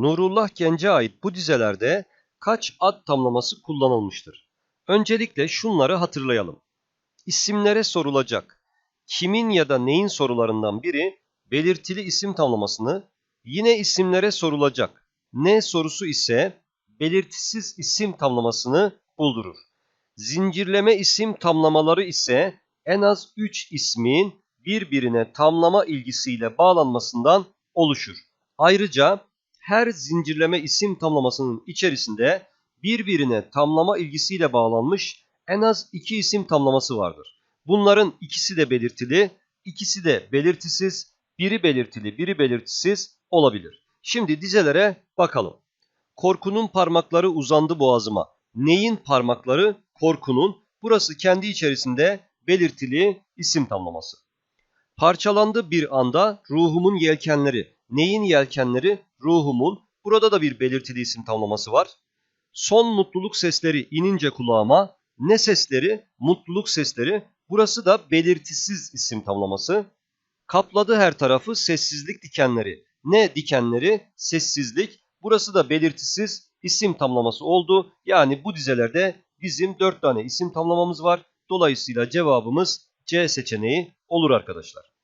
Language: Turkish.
Nurullah Gence'ye ait bu dizelerde kaç ad tamlaması kullanılmıştır? Öncelikle şunları hatırlayalım. İsimlere sorulacak. Kimin ya da neyin sorularından biri belirtili isim tamlamasını, yine isimlere sorulacak. Ne sorusu ise belirtisiz isim tamlamasını buldurur. Zincirleme isim tamlamaları ise en az 3 ismin birbirine tamlama ilgisiyle bağlanmasından oluşur. Ayrıca her zincirleme isim tamlamasının içerisinde birbirine tamlama ilgisiyle bağlanmış en az iki isim tamlaması vardır. Bunların ikisi de belirtili, ikisi de belirtisiz, biri belirtili, biri belirtisiz olabilir. Şimdi dizelere bakalım. Korkunun parmakları uzandı boğazıma. Neyin parmakları? Korkunun. Burası kendi içerisinde belirtili isim tamlaması. Parçalandı bir anda ruhumun yelkenleri. Neyin yelkenleri? Ruhumun. Burada da bir belirtili isim tamlaması var. Son mutluluk sesleri inince kulağıma. Ne sesleri? Mutluluk sesleri. Burası da belirtisiz isim tamlaması. Kapladı her tarafı sessizlik dikenleri. Ne dikenleri? Sessizlik. Burası da belirtisiz isim tamlaması oldu. Yani bu dizelerde bizim 4 tane isim tamlamamız var. Dolayısıyla cevabımız C seçeneği olur arkadaşlar.